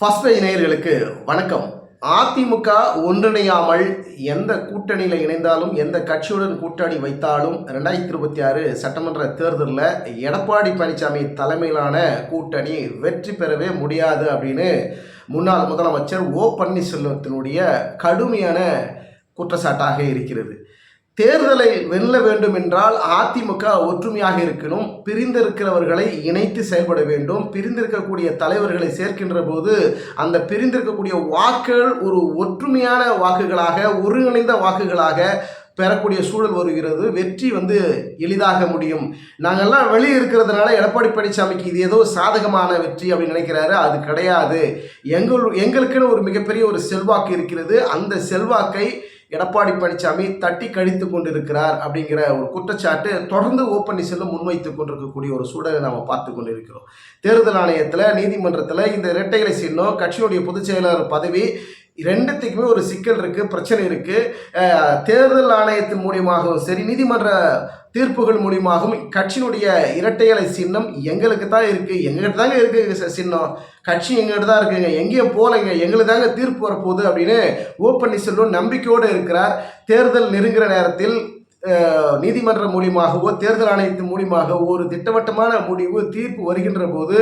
First page நேயர்களுக்கு வணக்கம். அதிமுக ஒன்றிணையாமல் எந்த கூட்டணியில் இணைந்தாலும் எந்த கட்சியுடன் கூட்டணி வைத்தாலும் ரெண்டாயிரத்தி இருபத்தி ஆறு சட்டமன்ற தேர்தலில் எடப்பாடி பழனிசாமி தலைமையிலான கூட்டணி வெற்றி பெறவே முடியாது அப்படின்னு முன்னாள் முதலமைச்சர் ஓ பன்னீர்செல்வத்தினுடைய கடுமையான குற்றச்சாட்டாக இருக்கிறது. தேர்தலை வெல்ல வேண்டும் என்றால் அதிமுக ஒற்றுமையாக இருக்கணும். பிரிந்திருக்கிறவர்களை இணைத்து செயல்பட வேண்டும். பிரிந்திருக்கக்கூடிய தலைவர்களை சேர்க்கின்ற போது அந்த பிரிந்திருக்கக்கூடிய வாக்குகள் ஒரு ஒற்றுமையான வாக்குகளாக ஒருங்கிணைந்த வாக்குகளாக பெறக்கூடிய சூழல் வருகிறது. வெற்றி வந்து எளிதாக முடியும். நாங்கள்லாம் வெளியே இருக்கிறதுனால எடப்பாடி பழனிசாமிக்கு இது ஏதோ சாதகமான வெற்றி அப்படின்னு நினைக்கிறாரு. அது கிடையாது. எங்கள் எங்களுக்குன்னு ஒரு மிகப்பெரிய ஒரு செல்வாக்கு இருக்கிறது. அந்த செல்வாக்கை எடப்பாடி பழனிசாமி தட்டி கழித்து கொண்டிருக்கிறார் அப்படிங்கிற ஒரு குற்றச்சாட்டு தொடர்ந்து ஓ பன்னீர்செல்வம் முன்வைத்து கொண்டிருக்கக்கூடிய ஒரு சூழலை நாம் பார்த்து கொண்டிருக்கிறோம். தேர்தல் ஆணையத்தில் நீதிமன்றத்தில் இந்த இரட்டைகளை சின்னம் கட்சியினுடைய பொதுச் செயலாளர் பதவி ரெண்டுத்துக்குமே ஒரு சிக்கல் இருக்குது பிரச்சனை இருக்குது தேர்தல் ஆணையத்தின் மூலியமாகவும் சரி நீதிமன்ற தீர்ப்புகள் மூலியமாகவும் கட்சியினுடைய இரட்டையலை சின்னம் எங்களுக்கு தான் இருக்குது எங்ககிட்ட தாங்க இருக்குது சின்னம். கட்சி எங்ககிட்ட தான் இருக்குங்க. எங்கேயும் போகலைங்க. எங்களுக்கு தாங்க தீர்ப்பு வரப்போகுது அப்படின்னு ஓ பன்னீர்செல்வம் நம்பிக்கையோடு இருக்கிறார். தேர்தல் நெருங்குகிற நேரத்தில் நீதிமன்றம் மூலியமாகவோ தேர்தல் ஆணையத்தின் மூலியமாக ஒரு திட்டவட்டமான முடிவு தீர்ப்பு வருகின்ற போது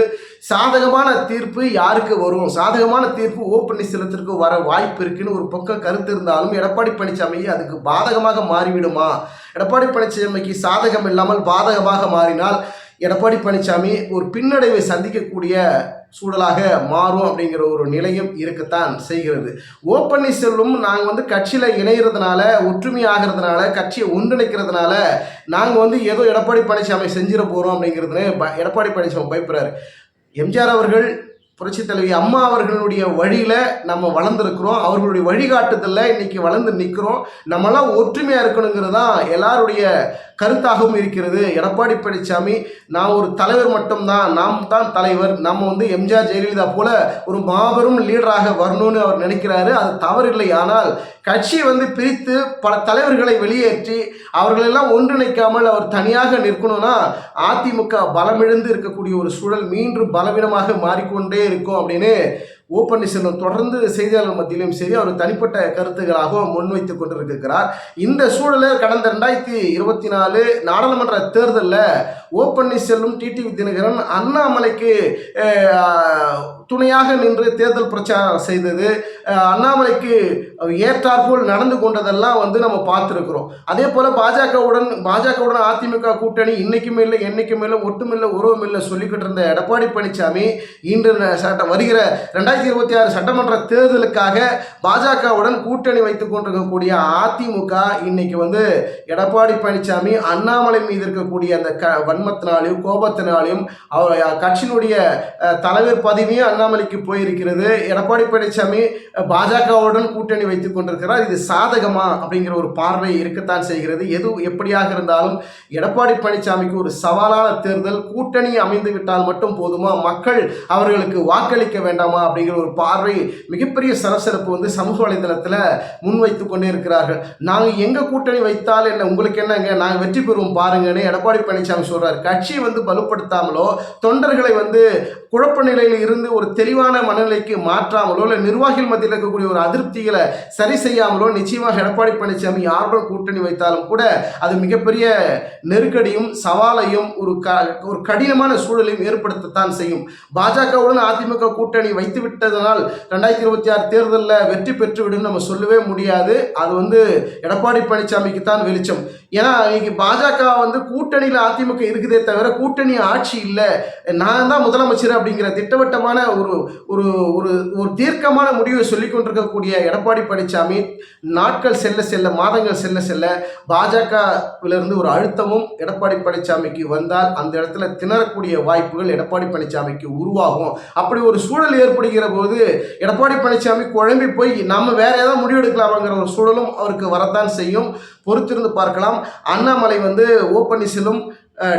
சாதகமான தீர்ப்பு யாருக்கு வரும்? சாதகமான தீர்ப்பு ஓ பன்னீர்செல்வத்திற்கு வர வாய்ப்பு இருக்குன்னு ஒரு பக்கம் கருத்து இருந்தாலும் எடப்பாடி பழனிசாமி அதுக்கு பாதகமாக மாறிவிடுமா? எடப்பாடி பழனிசாமிக்கு சாதகம் இல்லாமல் பாதகமாக மாறினால் எடப்பாடி பழனிசாமி ஒரு பின்னடைவை சந்திக்கக்கூடிய சூழலாக மாறும் அப்படிங்கிற ஒரு நிலையும் இருக்கத்தான் செய்கிறது. ஓ பன்னீர்செல்வம் நாங்கள் வந்து கட்சியில் இணைகிறதுனால ஒற்றுமை ஆகிறதுனால கட்சியை ஒன்றிணைக்கிறதுனால நாங்கள் வந்து ஏதோ எடப்பாடி பழனிசாமி செஞ்சிட போகிறோம் அப்படிங்கிறதுன்னு ப எடப்பாடி பழனிசாமி பயப்படுறாரு. எம்ஜிஆர் அவர்கள் புரட்சி தலைவி அம்மா அவர்களுடைய வழியில் நம்ம வளர்ந்துருக்கிறோம். அவர்களுடைய வழிகாட்டுதலில் இன்னைக்கு வளர்ந்து நிற்கிறோம் நம்மளாம் ஒற்றுமையாக இருக்கணுங்கிறது தான் எல்லாருடைய கருத்தாகவும் இருக்கிறது. எடப்பாடி பழனிசாமி நான் ஒரு தலைவர் மட்டும்தான் நாம் தான் தலைவர். நம்ம வந்து எம்ஜிஆர் ஜெயலலிதா போல ஒரு மாபெரும் லீடராக வரணும்னு அவர் நினைக்கிறாரு. அது தவறில்லை. ஆனால் கட்சியை வந்து பிரித்து பல தலைவர்களை வெளியேற்றி அவர்களெல்லாம் ஒன்றிணைக்காமல் அவர் தனியாக நிற்கணும்னா அதிமுக பலமிழந்து இருக்கக்கூடிய ஒரு சூழல் மீண்டும் பலவீனமாக மாறிக்கொண்டே இருக்கும் அப்படின்னு ஓ பன்னீர்செல்வம் தொடர்ந்து செய்தியாளர் மத்தியிலும் சரி அவர் தனிப்பட்ட கருத்துக்களாகவும் முன்வைத்துக் கொண்டிருக்கிறார். இந்த சூழலில் கடந்த ரெண்டாயிரத்தி இருபத்தி நாலு நாடாளுமன்ற தேர்தலில் ஓ பன்னீர்செல்வம் டிடிவி தினகரன் அண்ணாமலைக்கு துணையாக நின்று தேர்தல் பிரச்சாரம் செய்தது அண்ணாமலைக்கு ஏற்றாற்போல் நடந்து கொண்டதெல்லாம் வந்து நம்ம பார்த்துருக்குறோம். அதே போல் பாஜகவுடன் பாஜகவுடன் அதிமுக கூட்டணி இன்றைக்கும் இல்லை என்றைக்கும் இல்லை ஒட்டுமில்லை உருவமில்லை சொல்லிக்கிட்டு இருந்த எடப்பாடி பழனிசாமி இன்று ந- சட்ட வருகிற ரெண்டாயிரத்தி இருபத்தி ஆறு சட்டமன்ற தேர்தலுக்காக பாஜகவுடன் கூட்டணி வைத்துக் கொண்டிருக்கக்கூடிய அதிமுக இன்னைக்கு வந்து எடப்பாடி பழனிசாமி அண்ணாமலை மீது இருக்கக்கூடிய அந்த க வன்மத்தினாலையும் கோபத்தினாலையும் அவர் கட்சியினுடைய தலைவர் பதவியும் அண்ணாமலைக்கு போயிருக்கிறது. எடப்பாடி பழனிசாமி பாஜகவுடன் கூட்டணி வைத்துக் கொண்டிருக்கிறார். இது சாதகமா அப்படிங்கிற ஒரு பார்வை இருக்கத்தான் செய்கிறது. எது எப்படியாக இருந்தாலும் எடப்பாடி பழனிசாமிக்கு ஒரு சவாலான தேர்தல். கூட்டணி அமைந்து விட்டால் மட்டும் போதுமா? மக்கள் அவர்களுக்கு வாக்களிக்க வேண்டாமா? அப்படிங்கிற ஒரு பார்வை மிகப்பெரிய சரசரப்பு வந்து சமூக வலைதளத்தில் முன்வைத்து கொண்டே இருக்கிறார்கள். நாங்கள் எங்கள் கூட்டணி வைத்தால் என்ன? உங்களுக்கு என்னங்க? நாங்கள் வெற்றி பெறுவோம் பாருங்கன்னு எடப்பாடி பழனிசாமி சொல்கிறார் கட்சியை வந்து வலுப்படுத்தாமலோ தொண்டர்களை வந்து குழப்ப நிலையில் இருந்து ஒரு தெளிவான மனநிலைக்கு மாற்றாமலோ இல்லை நிர்வாகிகள் மத்தியில் இருக்கக்கூடிய ஒரு அதிருப்திகளை சரி செய்யாமலோ நிச்சயமாக எடப்பாடி பழனிசாமி யாருடன் கூட்டணி வைத்தாலும் கூட அது மிகப்பெரிய நெருக்கடியும் சவாலையும் ஒரு க ஒரு கடினமான சூழலையும் ஏற்படுத்தத்தான் செய்யும். பாஜகவுடன் அதிமுக கூட்டணி வைத்து விட்டதனால் ரெண்டாயிரத்தி இருபத்தி ஆறு தேர்தலில் வெற்றி பெற்றுவிடும் நம்ம சொல்லவே முடியாது. அது வந்து எடப்பாடி பழனிசாமிக்கு தான் வெளிச்சம். ஏன்னா இன்னைக்கு பாஜக வந்து கூட்டணியில் அதிமுக இருக்குதே தவிர கூட்டணி ஆட்சி இல்லை. நான் தான் முதலமைச்சர் அப்படிங்கிற திட்டவட்டமான ஒரு ஒரு ஒரு ஒரு தீர்க்கமான முடிவை சொல்லிக் கொண்டிருக்கக்கூடிய எடப்பாடி பழனிசாமி நாட்கள் செல்ல செல்ல மாதங்கள் செல்ல செல்ல பாஜகவிலிருந்து ஒரு அழுத்தமும் எடப்பாடி பழனிசாமிக்கு வந்தால் அந்த இடத்துல திணறக்கூடிய வாய்ப்புகள் எடப்பாடி பழனிசாமிக்கு உருவாகும். அப்படி ஒரு சூழல் ஏற்படுகிற போது எடப்பாடி பழனிசாமி குழம்பி போய் நம்ம வேற ஏதாவது முடிவெடுக்கலாமாங்கிற ஒரு சூழலும் அவருக்கு வரத்தான் செய்யும். பொறுத்திருந்து பார்க்கலாம். அண்ணாமலை வந்து ஓ பன்னீர்செல்வம்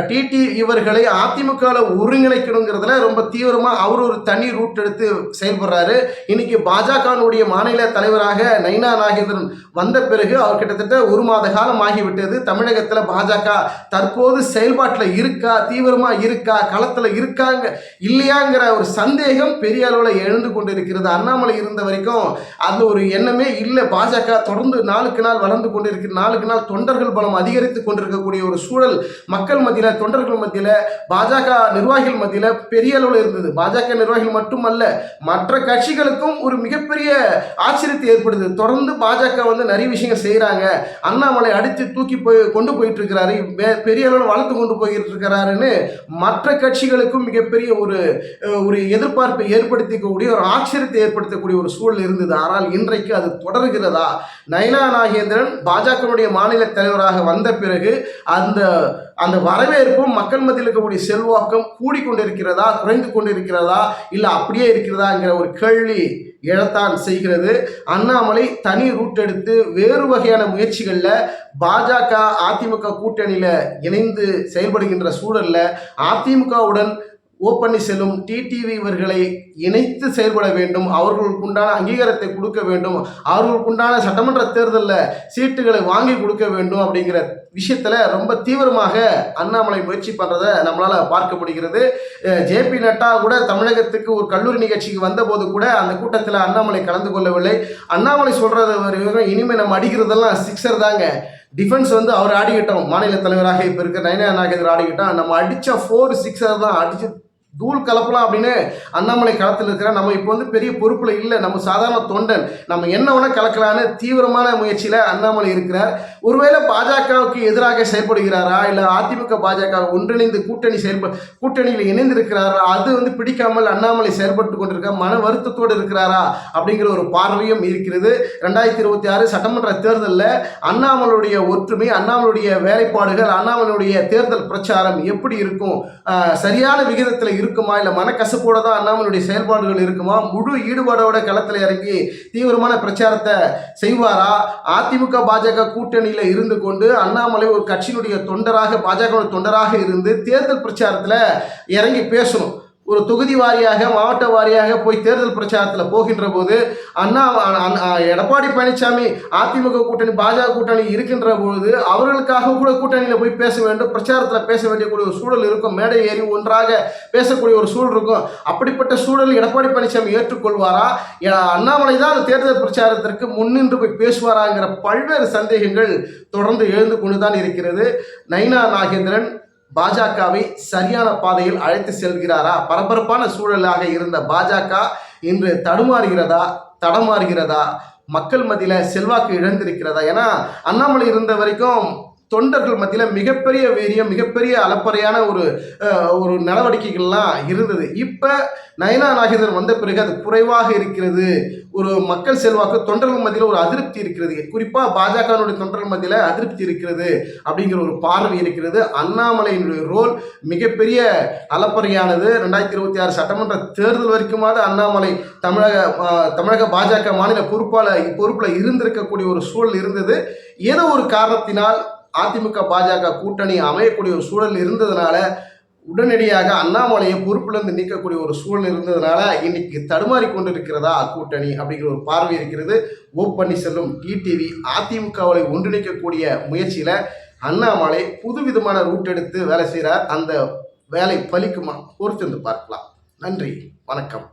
டிடி இவர்களை அதிமுகவில் ஒருங்கிணைக்கணுங்கிறதுல ரொம்ப தீவிரமாக அவர் ஒரு தனி ரூட் எடுத்து செயல்படுறாரு. இன்னைக்கு பாஜகனுடைய மாநில தலைவராக நைனா நாகேந்திரன் வந்த பிறகு அவர் கிட்டத்தட்ட ஒரு மாத காலம் ஆகிவிட்டது. தமிழகத்தில் பாஜக தற்போது செயல்பாட்டில் இருக்கா தீவிரமாக இருக்கா களத்தில் இருக்காங்க இல்லையாங்கிற ஒரு சந்தேகம் பெரிய அளவில் எழுந்து கொண்டிருக்கிறது. அண்ணாமலை இருந்த வரைக்கும் அந்த ஒரு எண்ணமே இல்லை. பாஜக தொடர்ந்து நாளுக்கு நாள் வளர்ந்து கொண்டிருக்கிற நாளுக்கு நாள் தொண்டர்கள் பலம் அதிகரித்து கொண்டிருக்கக்கூடிய ஒரு சூழல் மக்கள் மத்தியில் தொண்டர்கள் மத்தியில் பாஜக நிர்வாகிகள் மத்தியில் பெரிய அளவில் இருந்தது. பாஜக நிர்வாகிகள் மட்டுமல்ல மற்ற கட்சிகளுக்கும் ஒரு மிகப்பெரிய ஆச்சரியத்தை ஏற்படுது. தொடர்ந்து பாஜக வந்து நிறைய விஷயங்கள் செய்கிறாங்க அண்ணாமலை அடித்து தூக்கி போய் கொண்டு போயிட்டு இருக்கிறாரு பெரிய அளவில் வளர்த்து கொண்டு போயிட்டு இருக்கிறாருன்னு மற்ற கட்சிகளுக்கும் மிகப்பெரிய ஒரு ஒரு எதிர்பார்ப்பை ஏற்படுத்திக்கக்கூடிய ஒரு ஆச்சரியத்தை ஏற்படுத்தக்கூடிய ஒரு சூழல் இருந்தது. ஆனால் இன்றைக்கு அது தொடர்கிறதா? நயனா நாகேந்திரன் பாஜகவுடைய மாநில தலைவராக வந்த பிறகு அந்த அந்த வரவேற்பும் மக்கள் மத்தியில் இருக்கக்கூடிய செல்வாக்கம் கூடிக்கொண்டிருக்கிறதா குறைந்து கொண்டிருக்கிறதா இல்லை அப்படியே இருக்கிறதாங்கிற ஒரு கேள்வி எழத்தான் செய்கிறது. அண்ணாமலை தனி ரூட் எடுத்து வேறு வகையான முயற்சிகளில் பாஜக அதிமுக கூட்டணியில் இணைந்து செயல்படுகின்ற சூழலில் அதிமுகவுடன் ஓ பன்னீர்செல்வம் டிடிவி இவர்களை இணைத்து செயல்பட வேண்டும். அவர்களுக்குண்டான அங்கீகாரத்தை கொடுக்க வேண்டும். அவர்களுக்குண்டான சட்டமன்ற தேர்தலில் சீட்டுகளை வாங்கி கொடுக்க வேண்டும் அப்படிங்கிற விஷயத்தில் ரொம்ப தீவிரமாக அண்ணாமலை முயற்சி பண்ணுறதை நம்மளால் பார்க்க முடிகிறது. ஜேபி நட்டா கூட தமிழகத்துக்கு ஒரு கல்லூரி நிகழ்ச்சிக்கு வந்தபோது கூட அந்த கூட்டத்தில் அண்ணாமலை கலந்து கொள்ளவில்லை. அண்ணாமலை சொல்கிறது வரைக்கும் இனிமேல் நம்ம அடிக்கிறதெல்லாம் சிக்ஸர் தாங்க. டிஃபென்ஸ் வந்து அவர் ஆடிக்கிட்டோம். மாநில தலைவராக இப்போ இருக்க நயனா நாகேந்திர ஆடிக்கிட்டோம் நம்ம அடித்த ஃபோர் சிக்ஸர் தான் அடிச்சு தூள் கலப்பலாம் அப்படின்னு அண்ணாமலை களத்தில் இருக்கிற நம்ம இப்போ வந்து பெரிய பொறுப்பில் இல்லை. நம்ம சாதாரண தொண்டன். நம்ம என்ன வேணால் கலக்கலான்னு தீவிரமான முயற்சியில் அண்ணாமலை இருக்கிறார். ஒருவேளை பாஜகவுக்கு எதிராக செயல்படுகிறாரா? இல்லை அதிமுக பாஜக ஒன்றிணைந்து கூட்டணி செயல்ப கூட்டணியில் இணைந்திருக்கிறாரா? அது வந்து பிடிக்காமல் அண்ணாமலை செயல்பட்டு கொண்டிருக்க மன வருத்தத்தோடு இருக்கிறாரா? அப்படிங்கிற ஒரு பார்வையும் இருக்கிறது. ரெண்டாயிரத்தி இருபத்தி ஆறு சட்டமன்ற தேர்தலில் அண்ணாமலுடைய ஒற்றுமை அண்ணாமலுடைய வேலைப்பாடுகள் அண்ணாமலுடைய தேர்தல் பிரச்சாரம் எப்படி இருக்கும்? சரியான விகிதத்தில் இருக்குமா? இல்லை மனக்கசப்போட தான் அண்ணாமலுடைய செயல்பாடுகள் இருக்குமா? முழு ஈடுபாடோட களத்தில் இறங்கி தீவிரமான பிரச்சாரத்தை செய்வாரா? அதிமுக பாஜக கூட்டணியில் இருந்து கொண்டு அண்ணாமலை ஒரு கட்சியினுடைய தொண்டராக பாஜக தொண்டராக இருந்து தேர்தல் பிரச்சாரத்தில் இறங்கி பேசணும். ஒரு தொகுதி வாரியாக மாவட்ட வாரியாக போய் தேர்தல் பிரச்சாரத்தில் போகின்ற போது அண்ணா அண்ணா- எடப்பாடி பழனிசாமி அதிமுக கூட்டணி பாஜக கூட்டணி இருக்கின்ற பொழுது அவர்களுக்காக கூட கூட்டணியில் போய் பேச வேண்டும் பிரச்சாரத்தில் பேச வேண்டியக்கூடிய ஒரு சூழல் இருக்கும். மேடை ஏறி ஒன்றாக பேசக்கூடிய ஒரு சூழல் இருக்கும். அப்படிப்பட்ட சூழல் எடப்பாடி பழனிசாமி ஏற்றுக்கொள்வாரா? அண்ணாமலை தான் அந்த தேர்தல் பிரச்சாரத்திற்கு முன்னின்று போய் பேசுவாராங்கிற பல்வேறு சந்தேகங்கள் தொடர்ந்து எழுந்து கொண்டு தான் இருக்கிறது. நைனா நாகேந்திரன் பாஜகவை சரியான பாதையில் அழைத்து செல்கிறாரா? பரபரப்பான சூழலாக இருந்த பாஜக இன்று தடுமாறுகிறதா? தடமாறுகிறதா? மக்கள் மத்தியில் செல்வாக்கு இழந்திருக்கிறதா? ஏன்னா அண்ணாமலை இருந்த வரைக்கும் தொண்டர்கள் மத்தியில் மிகப்பெரிய வீரியம் மிகப்பெரிய அலப்பறையான ஒரு ஒரு நடவடிக்கைகள்லாம் இருந்தது. இப்போ நயனா நாகேந்திரன் வந்த பிறகு அது குறைவாக இருக்கிறது. ஒரு மக்கள் செல்வாக்கு தொண்டர்கள் மத்தியில் ஒரு அதிருப்தி இருக்கிறது. குறிப்பாக பாஜகனுடைய தொண்டர்கள் மத்தியில் அதிருப்தி இருக்கிறது அப்படிங்கிற ஒரு பார்வை இருக்கிறது. அண்ணாமலையினுடைய ரோல் மிகப்பெரிய அலப்பறையானது ரெண்டாயிரத்தி இருபத்தி ஆறு சட்டமன்ற தேர்தல் வரைக்குமாவது அண்ணாமலை தமிழக தமிழக பாஜக மாநில பொறுப்பாளர் பொறுப்பில் இருந்திருக்கக்கூடிய ஒரு சூழல் இருந்தது. ஏதோ ஒரு காரணத்தினால் அதிமுக பாஜக கூட்டணி அமையக்கூடிய ஒரு சூழல் இருந்ததுனால உடனடியாக அண்ணாமலையை பொறுப்பிலிருந்து நீக்கக்கூடிய ஒரு சூழல் இருந்ததுனால இன்னைக்கு தடுமாறி கொண்டிருக்கிறதா கூட்டணி அப்படிங்கிற ஒரு பார்வை இருக்கிறது. ஓ பன்னீர்செல்வம் டிடிவி அதிமுகவை ஒன்றிணைக்கக்கூடிய முயற்சியில் அண்ணாமலை புதுவிதமான ரூட் எடுத்து வேலை செய்கிறார் அந்த வேலை பலிக்குமா? பொறுத்திருந்து பார்க்கலாம். நன்றி. வணக்கம்.